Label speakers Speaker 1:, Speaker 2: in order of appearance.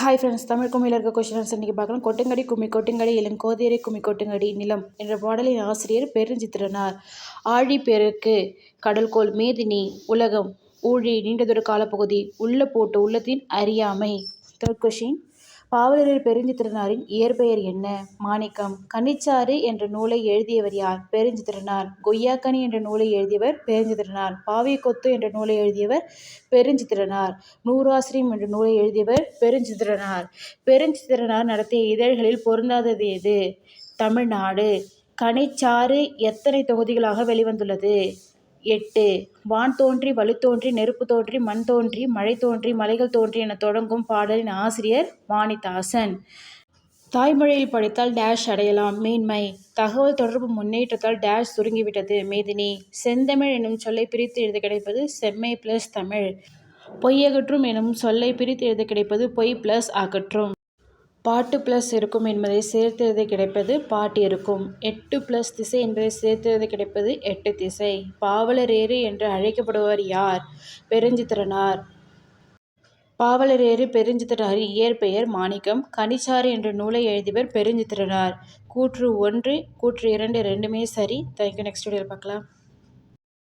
Speaker 1: Hi friends Tamil கும்மியில் இருக்க questions இன்றைக்கி பார்க்கலாம். கொட்டுங்கடி கும்மி கொட்டுங்கடி இளங்கோதியரை கும்மி கொட்டுங்கடி நிலம் என்ற பாடலின் ஆசிரியர் பெருஞ்சித்திரனார். ஆழி பெருக்கு கடல்கோள் மேதினி உலகம் ஊழி நீண்டதொரு காலப்பகுதி உள்ள போட்டு உள்ளத்தின் அறியாமை. தேர்ட் கொஷின் பாவலரில் பெருஞ்சித்திரனாரின் இயற்பெயர் என்ன? மாணிக்கம். கன்னிச்சாறு என்ற நூலை எழுதியவர் யார்? பெருஞ்சித்திரனார். கொய்யாக்கனி என்ற நூலை எழுதியவர் பெருஞ்சித்திரனார். பாவை கொத்து என்ற நூலை எழுதியவர் பெருஞ்சித்திரனார். நூறாசிரியம் என்ற நூலை எழுதியவர் பெருஞ்சித்திரனார். பெருஞ்சித்திரனார் நடத்திய இதழ்களில் பொருந்தாதது எது? தமிழ்நாடு. கனிச்சாறு எத்தனை தொகுதிகளாக வெளிவந்துள்ளது? எட்டு. வான் தோன்றி வலு தோன்றி நெருப்பு தோன்றி மண் தோன்றி மழை தோன்றி மலைகள் தோன்றி என தொடங்கும் பாடலின் ஆசிரியர் வாணிதாசன். தாய்மொழியில் படித்தால் டேஷ் அடையலாம். மேன்மை. தகவல் தொடர்பு முன்னேற்றத்தால் டேஷ் சுருங்கிவிட்டது. மேதினி. செந்தமிழ் எனும் சொல்லை பிரித்து எழுத கிடைப்பது செம்மை பிளஸ் தமிழ். பொய்யகற்றும் எனும் சொல்லை பிரித்து எழுத கிடைப்பது பொய் பிளஸ் அகற்றும். பாட்டு ப்ளஸ் இருக்கும் என்பதை சேர்த்தெழுத கிடைப்பது பாட்டு இருக்கும். எட்டு ப்ளஸ் திசை என்பதை சேர்த்தெழுத கிடைப்பது எட்டு திசை. பாவலரேறு என்று அழைக்கப்படுவர் யார்? பெருஞ்சித்திரனார். பாவலரேறு பெருஞ்சித்திரனார் இயற்பெயர் மாணிக்கம். கனிச்சாறு என்ற நூலை எழுதியவர் பெருஞ்சித்திரனார். கூற்று ஒன்று கூற்று இரண்டு ரெண்டுமே சரி. தேங்க்யூ நெக்ஸ்ட் வீடியோவில் பார்க்கலாம்.